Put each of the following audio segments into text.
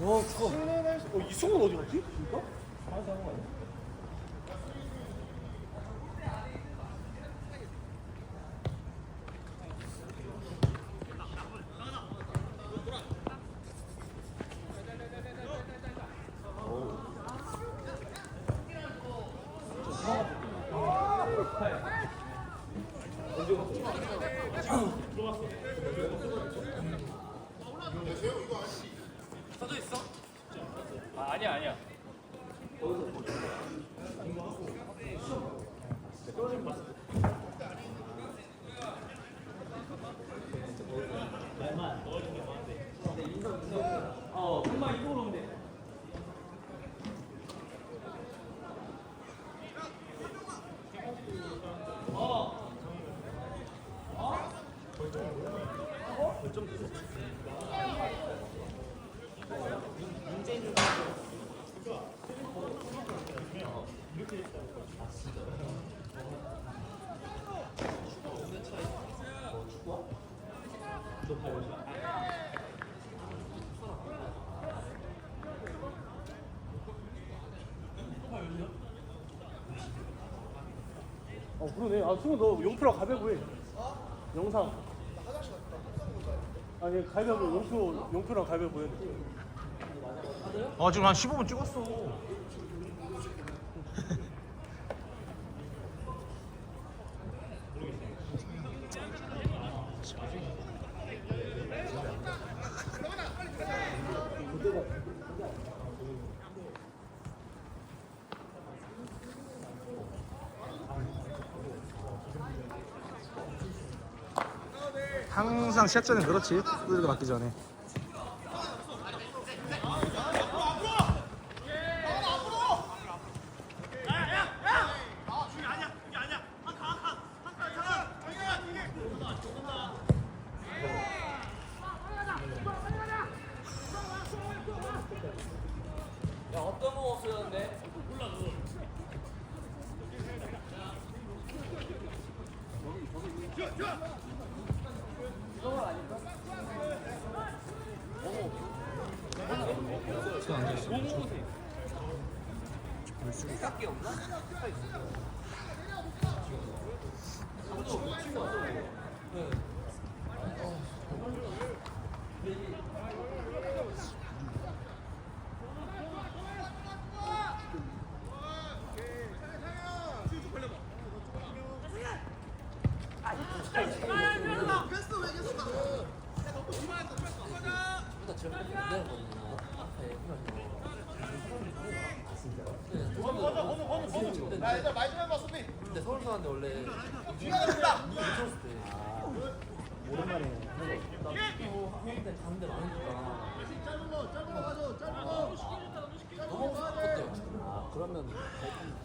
어 이승훈 어디 갔지? 진짜? 아, 어 그러네. 아 승훈 너 용표랑 가위바위보 해. 영상. 아니 가위바위보 용표 용표랑 가위바위보 해. 아 지금 한 15분 찍었어. 항상 전에 그렇지. 후드가 맞기 전에. 야 어떤 거 없었는데? 수밖에 없나? 근데 서울 사는데 원래 오랜만에. 학년 때 가는 데 많으니까. 너무 없었대요 아 그러면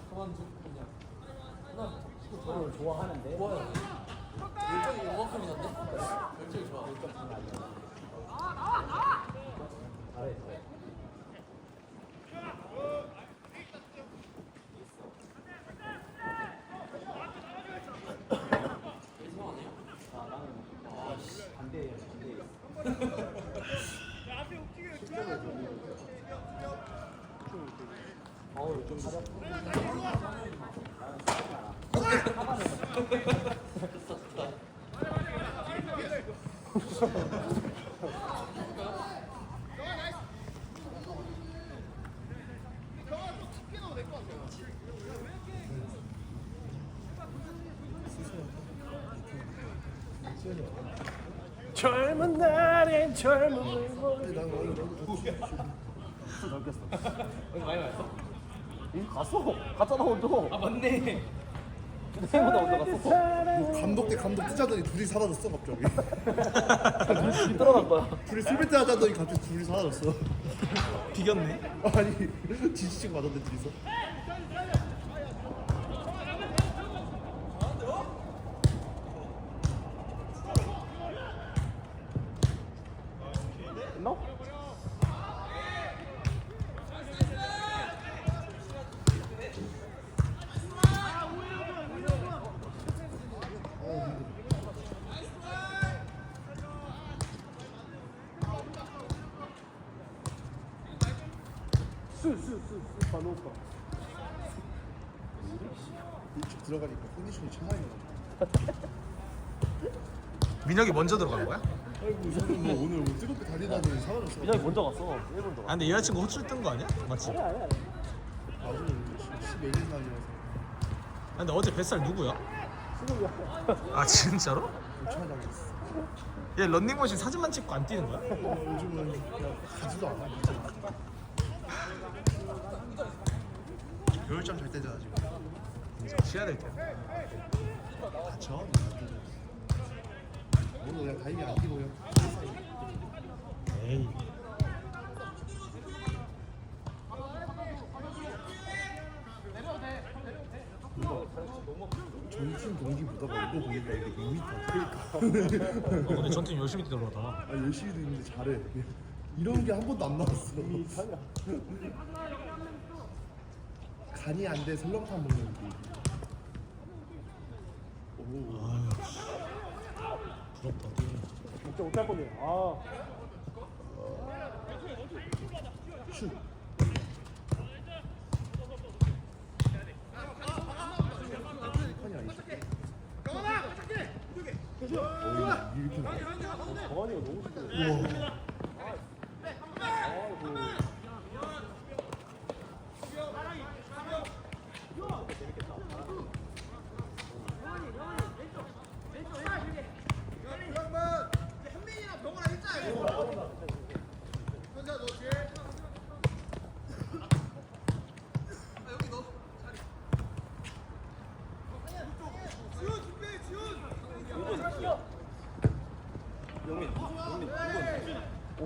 그만두 그냥. 하나 저를 좋아하는데. 좋아요. 열정이 요만큼이던데? 열정이 좋아. 잘해 잘해. 이상하네요 아 나는 반대예요 반대. 어우 좀 사자. 젊은 날엔 젊음을 많이 왔어? 응? 갔어. 갔잖아 먼저. 아 맞네. 생보다 먼저 갔어. 감독 대 감독 뜨자더니 둘이 사라졌어 갑자기 둘이 떨어난 거야. 둘이 술 배트 하자더니 갑자기 둘이 사라졌어 비겼네. 아니 지지치고 가던데 둘이서 먼저 들어간 거야? 아이고 저는 뭐 오늘 뭐 뜨겁게 달리다니 사라졌어. 민혁이 먼저 갔어 1분 아 근데 여자친구 호출 뜬 거 아니야? 맞지? 아니야 아니야 나중에 11일 날이라서 아, 근데 어제 뱃살 누구야? 수능이야 아 진짜로? 고쳐당했어. 얘 런닝머신 사진만 찍고 안 뛰는 거야? 어, 요즘은 그냥 가지도 않아. 겨울잠 잘 때잖아 지금. 쉬어야 될 텐데 다쳐. 오늘 그냥 다이빙 안 뛰고 그냥 에이 전신 동기 보다가 이거 보니까 이게 2m. 어, 근데 전팀 열심히 뛰더라다 아 열심히 뛰는데 잘해. 이런 게 한 번도 안 나왔어. 간이 안 돼 설렁탕 먹는 느낌. 오. 아유 부럽다. 진짜 못할 건데 아 슛. 어, 이렇게 나와.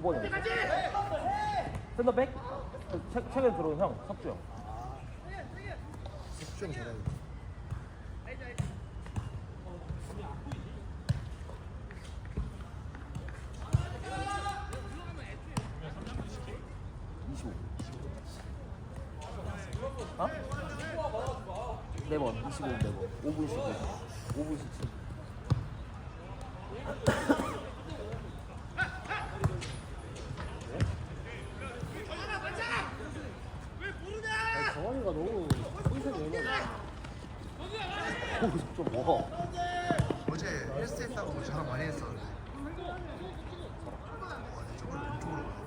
정환이가 너무 쉽게 우와. 오번이야 센터백? 최, 최근에 들어온 형 석주 형 수영 잘하네. 어? 4번 25분 4번 5분 15분 5분 17 아니, 좀 먹어 어제 헬스 했다고 자랑 많이 했었는데. 어, 이쪽으로 이쪽으로 가.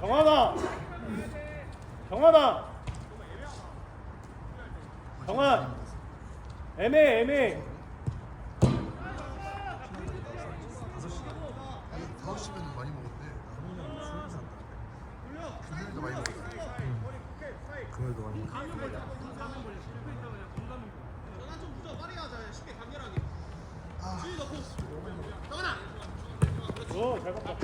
정환아 정환아 정환 애매해 애매해 5시 5시면 많이 먹었대. 금요일도 많이 먹었어. 금요일도 많이 먹어. 어잘 봤다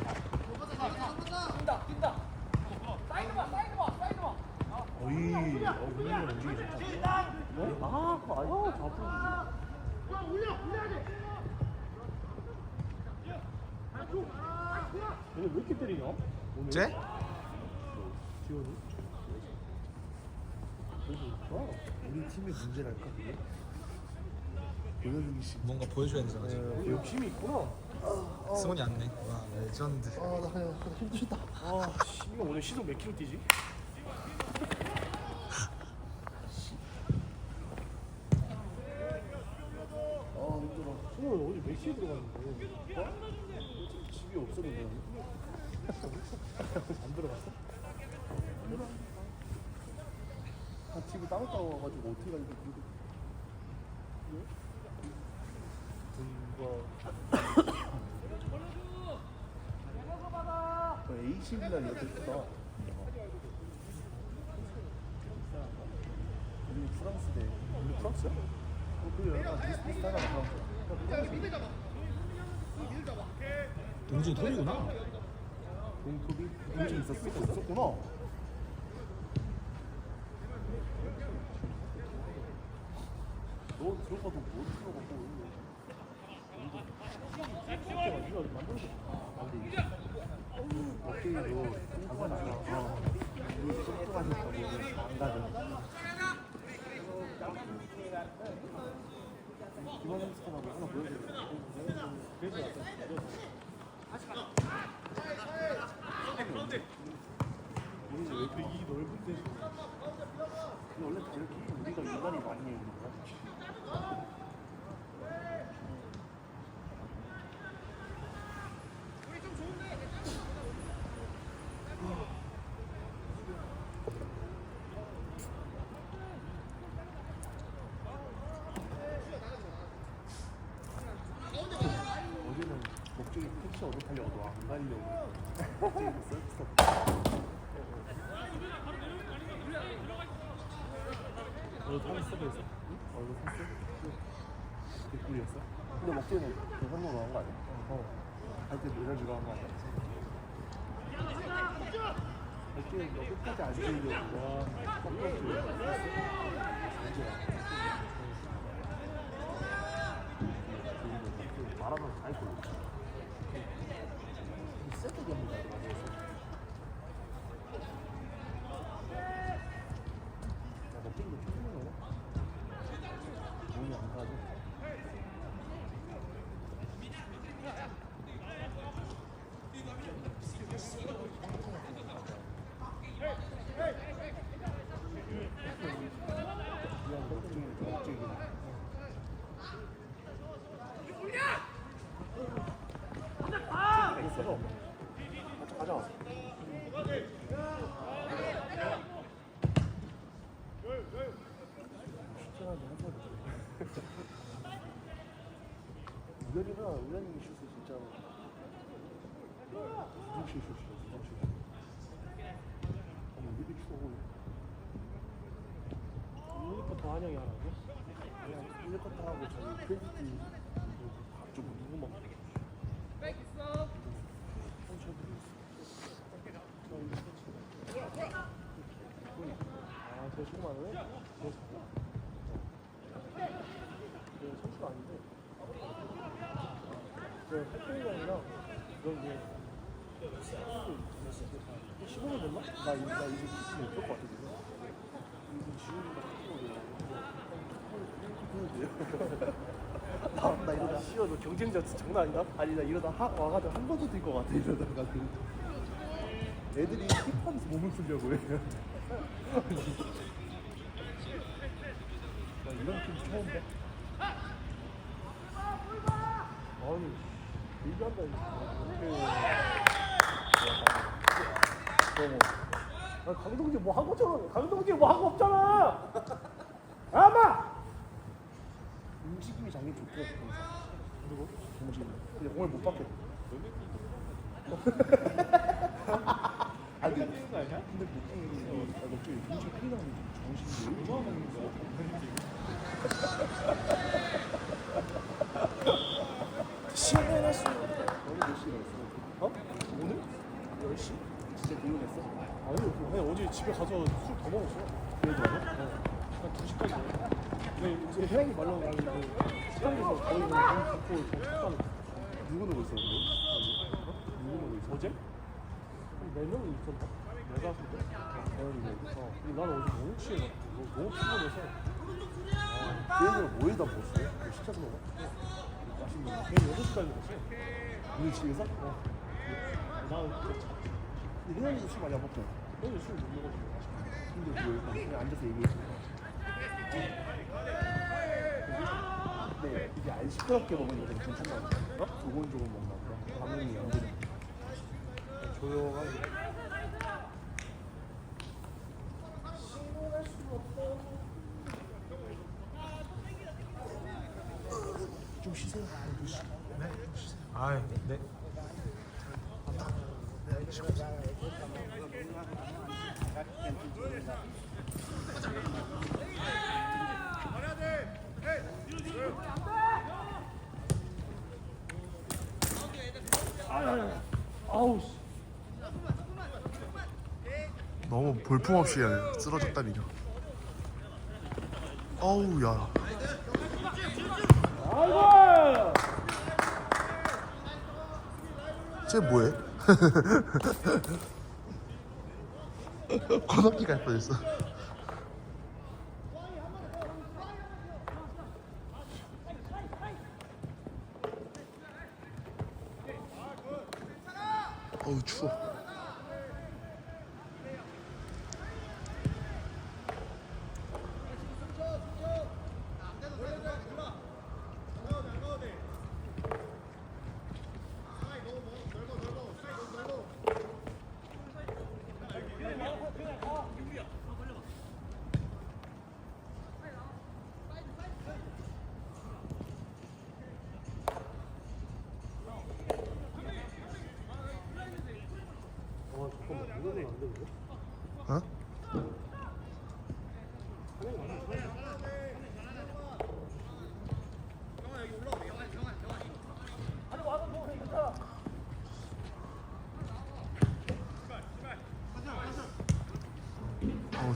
어이, 어, 좋다. 아 그거 아니야 다 풀리지 때리냐 오늘 쟤? 지원이 그래도 좋아 우리 팀의 문제랄까 그게? 보여주기식. 뭔가 보여줘야 되잖아 지금 우리 욕심이 있구나 승원이 안네 와 레전드 아, 나 그냥 힘들다. 아 씨, 이거 오늘 시속 몇 킬로 뛰지? 아, 힘들어. 승원 어제 몇 시에 들어갔는데 어? 집이 없었는데 안 들어갔어? 아 집이 따로 따로 와가지고 어떻게 가는지 뭔가 A심이란 이렇게 크다 우리 프랑스 대. 우리 프랑스야? 어, 그래 약간 비슷 비슷하다 프랑스. 동진이 톱이구나 공톱이 엄청 있었어? 있었구나. 너 들어가도 못 들어가고 Thank you. 이렇게 이 넓은 데서 근데 원래 다 이렇게 우리가 인간이 많이 있는 거야? 어제는 목적이 택시 얻어 타려고 안 가려고. 갑자기 썰었어 너 그래서? 응? 어 이거 샀어? 개꿀이었어? 근데 먹기에는 계산으로 나온 거 아니야? 어 할때 내려주러 한거 아니야? 먹기에 너 끝까지 안 즐겨 와 깜빡이 말하면 다 했고 세트기 한번 가져가 야, 먹기는 거 조금만 넣어 돈이 안 가져 그냥 먹기는 먹기는 있어서 가자. 우연이나 우연히 슛을 진짜로 무슨 슛이야 무슨 슛 아니 우리 더 한영이 하라고? 그냥 1컷 하고 저기 크레디트 좀 누구 막 아, 저 친구 많네? 저 네, 선수가 아닌데. 저 햇빛이 아니라, 그런 게, 15분 이거 나, 나 이러다 씨어 너 경쟁자 장난 아니다? 아니 나 이러다 하, 와가지고 한 번도 뛸것 같아 이러다가 애들이 힙하면서 몸을 풀려고 해나 이런 팀 처음 봐 아니 얘기한다 이렇게 아, 강동진 뭐 한 것처럼 강동진 뭐 한 거 없잖아. 아마! 움직임이 장이 좋대 그리고 움직임. 근데 공을 못 받게. 아니 근데 못 받는 게 아, 너 저기 움직임 큰일 나는 정신이 왜 이러는 시원 할 수 너무 몇 시에 갔어? 어? 오늘? 10시? 진짜 개운했어? 아니 집에 가서 술 더 먹었어 그래도 어. 한 2시까지 근데 이제 혜영이 말려가지고 식당에서 거의 그냥 문 닫고 식당 누구 누구 있었는데? 어? 누구 누구 있어? 어제? 네 명이 있었나? 내가 근데 대현이가 있어 근데 나는 어제 너무 취해가지고 너무 피곤해서 대현이랑 뭐에다 먹었어? 뭐 시켜서 먹어? 맛있는 거 대현이 6시까지 먹었어 오늘 집에서? 어 나는 잤지 근데 혜영이도 술 많이 안 먹잖아 혜영이 술못 먹어서 맛있게 근데 뭐 그냥 앉아서 얘기했지 근데 이게 안 시끄럽게 먹으니까 좀 보다 어? 조곤조곤 먹나 보다. 반응이 안 되니까 조용하게. 좀 쉬세요. 좀 쉬- 네. 아이, 네. 너무 볼품없이 쓰러졌다 미려. 어우 야. 아이고 쟤 뭐해? 고덕기 갈 뻔했어. 어우 추워.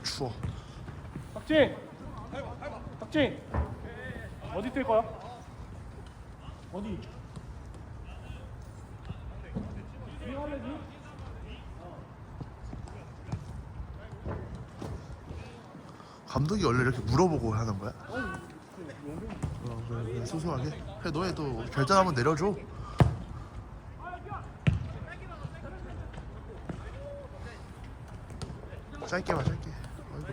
어 추워. 박진! 박진! 어디 뛸 거야? 어디? 감독이 원래 이렇게 물어보고 하는 거야? 어, 그래, 그래, 소소하게. 그래 너네 또 결단 한번 내려줘. 짧게만 짧게.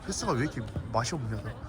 패스가 왜 이렇게 맛이 없냐? 너.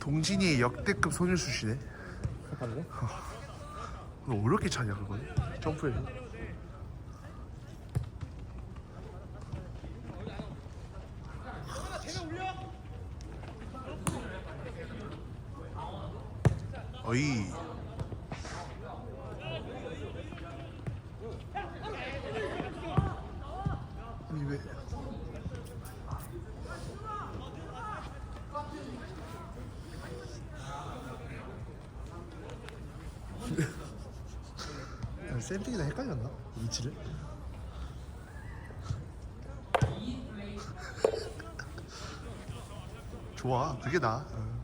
동진이 역대급 소녀수시네. 봤네? 너 어렵게 차냐 그거는? 점프해서. 어이. 샘핑이랑 헷갈렸나? 위치를? 좋아 그게 나아 어.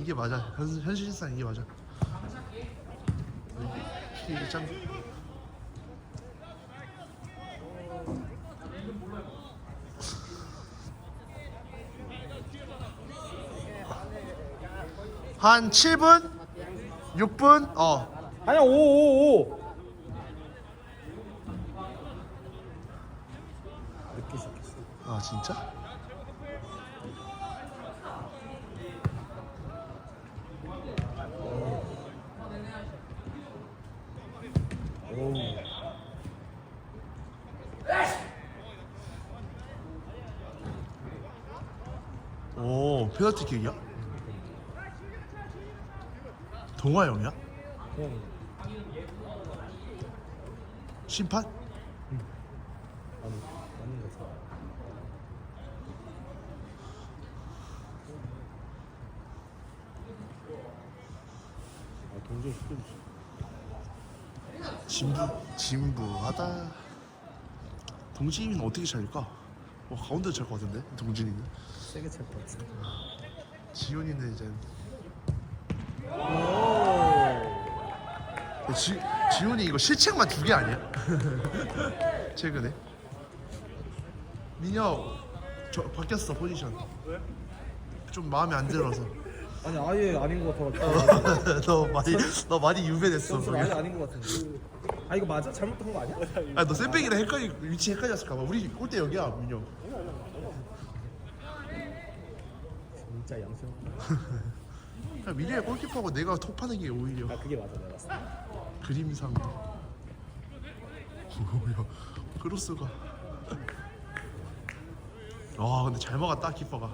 이게 맞아 현, 현실상 이게 맞아 이게 짱 한 7분? 6분? 어 아니야 555 늦게 시작했어 아 진짜? 오 오 페널티킥이야? 동화형이야? 그냥 심판? 아니 아 동전 시켜주지 진부 진부하다 동진이는 어떻게 차일까? 어, 가운데 찰것 같은데 동진이는 세게 찰것 같아 지훈이는 이제 지, 지훈이 이거 실책만 두 개 아니야? 최근에. 민혁 저 바뀌었어 포지션. 왜? 좀 마음에 안 들어서. 아니 아예 아닌 것 같아 너 많이 너 많이 유배됐어 아예 아닌 것 같은데. 아 이거 맞아? 잘못한 거 아니야? 아너 샌백이랑 헷갈리 위치 헷갈렸을까봐. 우리 골대 여기야 민영 진짜 양심. 미래의 골키퍼고 내가 톱하는 게 오히려. 아 그게 맞아 내가 봤을 때 그림상 오야. 크로스가. 와 근데 잘 막았다 키퍼가.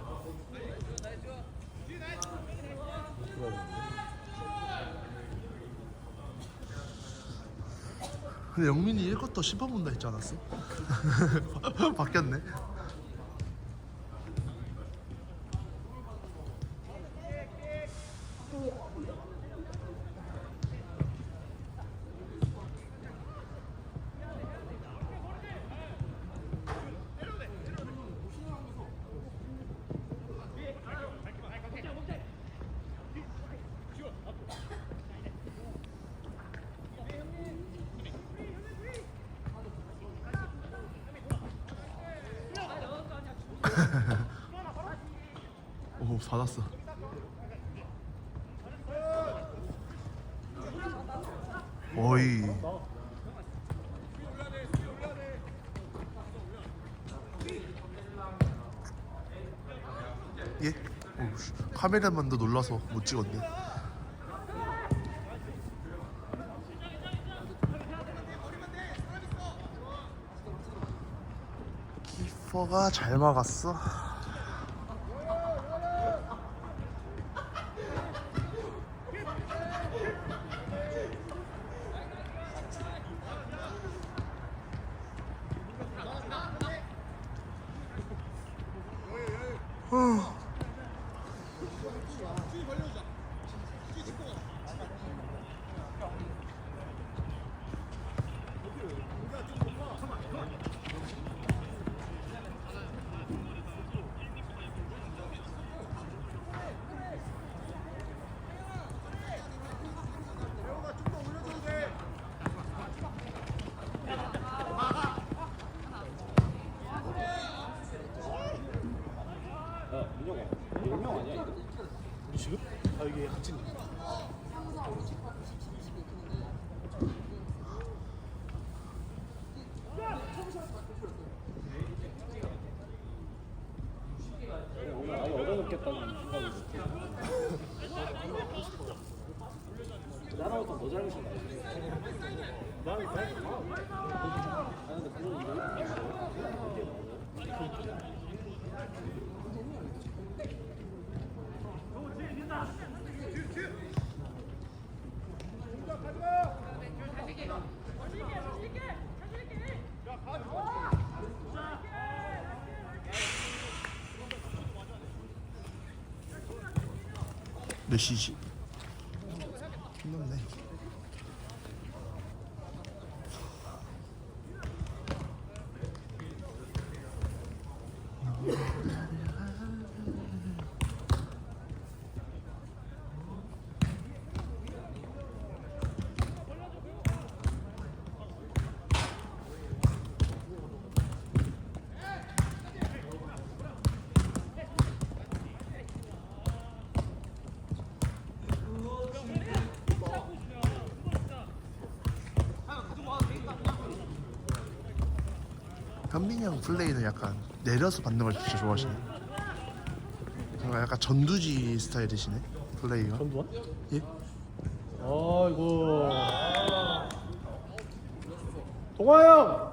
근데 영민이 1컷도 씹어본다 했지 않았어? 바뀌었네 오 받았어 오이 예? 오, 씨. 카메라만도 놀라서 못 찍었네 키퍼가 잘 막았어. 우리 지금? 아 이게 학진. 오늘 얻어먹겠다는 생각이 못해. 나라부터 더 잘못인 거 알지? 나는 그냥 아 근데 그런 이유 몇 시지? 현민이 형 플레이는 약간 내려서 받는 걸 진짜 좋아하시네 뭔가 약간 전두지 스타일이시네 플레이가 전두환? 예? 아이고. 동아 형.